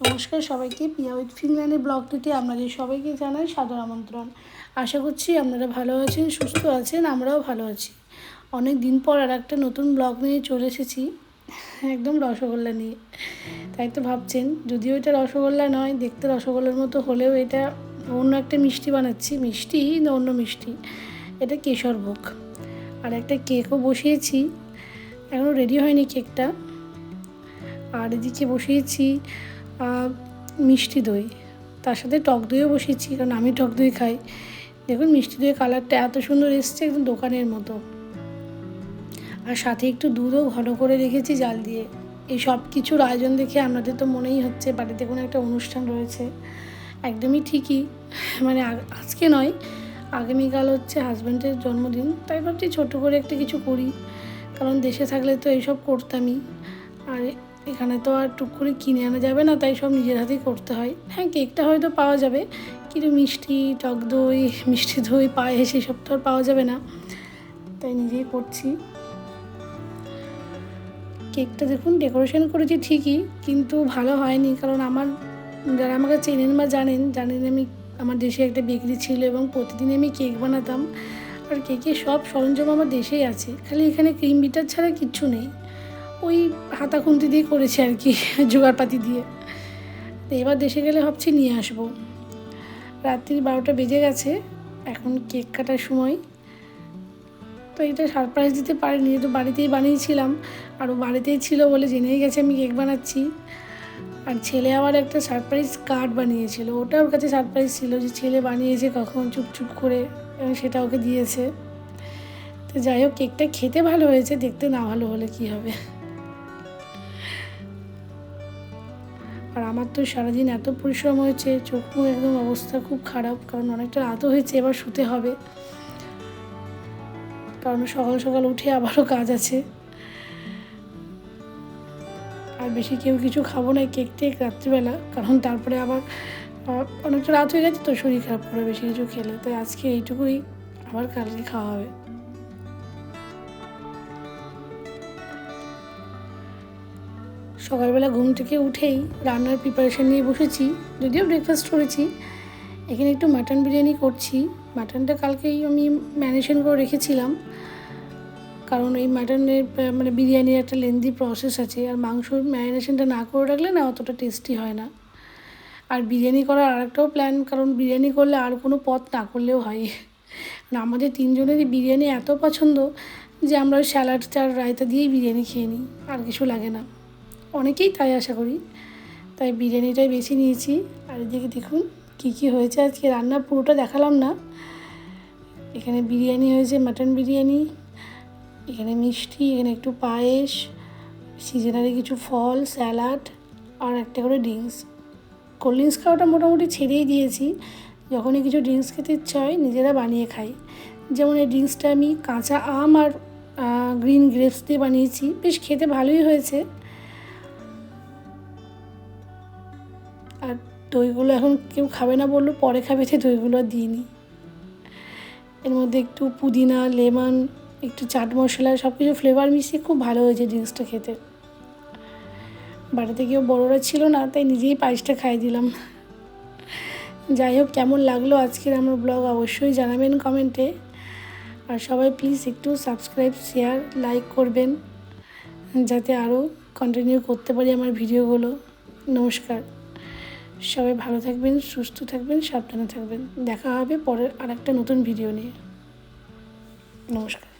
নমস্কার সবাইকে। পিয়া উইথ ফিনল্যান্ডের ব্লগটিতে আপনাদের সবাইকে জানাই সাদর আমন্ত্রণ। আশা করছি আপনারা ভালো আছেন, সুস্থ আছেন, আমরাও ভালো আছি। অনেক দিন পর আর একটা নতুন ব্লগ নিয়ে চলে এসেছি, একদম রসগোল্লা নিয়ে। তাই তো ভাবছেন, যদিও এটা রসগোল্লা নয়, দেখতে রসগোল্লার মতো হলেও এটা অন্য একটা মিষ্টি বানাচ্ছি। মিষ্টি না অন্য মিষ্টি? এটা কেশর ভোগ। আর একটা কেকও বসিয়েছি। এখনও রেডি হয়নি কেকটা। আর এদিকে বসিয়েছি মিষ্টি দই। তার সাথে টক দইও বসিয়েছি, কারণ আমি টক দই খাই। দেখুন, মিষ্টি দইয়ের কালারটা এত সুন্দর এসছে একদম দোকানের মতো। আর সাথে একটু দুধও ঘন করে রেখেছি জাল দিয়ে। এই সব কিছুর আয়োজন দেখে আপনাদের তো মনেই হচ্ছে, বাড়িতে কোনো একটা অনুষ্ঠান রয়েছে। একদমই ঠিকই। মানে আজকে নয়, আগামীকাল হচ্ছে হাজব্যান্ডের জন্মদিন। তাই ভাবছি ছোটো করে একটা কিছু করি। কারণ দেশে থাকলে তো এইসব করতামই। আর এখানে তো আর টুক করে কিনে আনা যাবে না, তাই সব নিজের হাতেই করতে হয়। হ্যাঁ কেকটা হয়তো পাওয়া যাবে, কিন্তু মিষ্টি, টক দই, মিষ্টি দই, পায়েস, এসব তো আর পাওয়া যাবে না। তাই নিজেই করছি। কেকটা দেখুন, ডেকোরেশন করেছি ঠিকই, কিন্তু ভালো হয়নি, কারণ আমার, যারা আমাকে চেনেন বা জানেন জানেন আমি, আমার দেশে একটা বেকারি ছিল এবং প্রতিদিন আমি কেক বানাতাম। আর কেকের সব সরঞ্জাম আমার দেশেই আছে, খালি এখানে ক্রিম বিটার ছাড়া কিচ্ছু নেই। ওই হাতা খুন্তি দিয়ে করেছি আর কি, জোগাড়পাতি দিয়ে। তো এবার দেশে গেলে ভাবছি নিয়ে আসব। রাত্রি বারোটা বেজে গেছে, এখন কেক কাটার সময়। তো এটা সারপ্রাইজ দিতে পারিনি তো বাড়িতেই বানিয়েছিলাম, আর ও বাড়িতেই ছিল বলে জেনেই গেছে আমি কেক বানাচ্ছি। আর ছেলে আবার একটা সারপ্রাইজ কার্ড বানিয়েছিল, ওটা ওর কাছে সারপ্রাইজ ছিল যে ছেলে বানিয়েছে কখন চুপচুপ করে, এবং সেটা ওকে দিয়েছে। তো যাই হোক, কেকটা খেতে ভালো হয়েছে, দেখতে না ভালো হলে কি হবে। আর আমার তো সারাদিন এত পরিশ্রম হয়েছে চোখ মুখ একদম অবস্থা খুব খারাপ, কারণ অনেকটা রাতও হয়েছে, এবার শুতে হবে। কারণ সকাল সকাল উঠে আবারও কাজ আছে। আর বেশি কেউ কিছু খাব না, কেক টেক রাত্রিবেলা, কারণ তারপরে আবার অনেকটা রাত হয়ে গেছে তো শরীর খারাপ করে বেশি কিছু খেলে। তাই আজকে এইটুকুই, আবার কালকে খাওয়া হবে। সকালবেলা ঘুম থেকে উঠেই রান্নার প্রিপারেশান নিয়ে বসেছি, যদিও ব্রেকফাস্ট করেছি। এখানে একটু মাটন বিরিয়ানি করছি। মাটনটা কালকেই আমি ম্যারিনেশন করে রেখেছিলাম। কারণ এই মাটনের মানে বিরিয়ানির একটা লেন্দি প্রসেস আছে। আর মাংস ম্যারিনেশনটা না করে রাখলে না অতটা টেস্টি হয় না। আর বিরিয়ানি করার আরেকটাও প্ল্যান কারণ বিরিয়ানি করলে আর কোনো পথ না করলেও হয়। মানে আমাদের তিনজনেরই বিরিয়ানি এত পছন্দ যে আমরা ওই স্যালাড চার রায়তা দিয়েই বিরিয়ানি খেয়ে নিই, আর কিছু লাগে না। অনেকেই তাই আশা করি। তাই বিরিয়ানিটাই বেছে নিয়েছি। আর এদিকে দেখুন কী কী হয়েছে আজকে। রান্না পুরোটা দেখালাম না। এখানে বিরিয়ানি হয়েছে, মাটন বিরিয়ানি, এখানে মিষ্টি, এখানে একটু পায়েস সিজনারি কিছু ফল, স্যালাড আর একটা করে ড্রিঙ্কস। কোল্ড ড্রিঙ্কস খাওয়াটা মোটামুটি ছেড়েই দিয়েছি। যখনই কিছু ড্রিঙ্কস খেতে ইচ্ছা হয় নিজেরা বানিয়ে খাই। যেমন এই ড্রিঙ্কসটা আমি কাঁচা আম আর গ্রিন গ্রেপস দিয়ে বানিয়েছি। বেশ খেতে ভালোই হয়েছে। আর দইগুলো এখন কেউ খাবে না বলল, পরে খাবে সে দইগুলো দিইনি। এর মধ্যে একটু পুদিনা, লেমন, একটু চাট মশলা সব কিছু ফ্লেভার মিশিয়ে খুব ভালো হয়েছে ড্রিঙ্কসটা খেতে। বাড়িতে কেউ বড়োরা ছিল না, তাই নিজেই পায়েসটা খাই দিলাম। যাই হোক, কেমন লাগল আজকের আমার ব্লগ অবশ্যই জানাবেন কমেন্টে আর সবাই প্লিজ একটু সাবস্ক্রাইব শেয়ার লাইক করবেন, যাতে আরও কন্টিনিউ করতে পারি আমার ভিডিওগুলো নমস্কার। সবাই ভালো থাকবেন, সুস্থ থাকবেন, সাবধানে থাকবেন। দেখা হবে পরের আরেকটা নতুন ভিডিও নিয়ে। নমস্কার।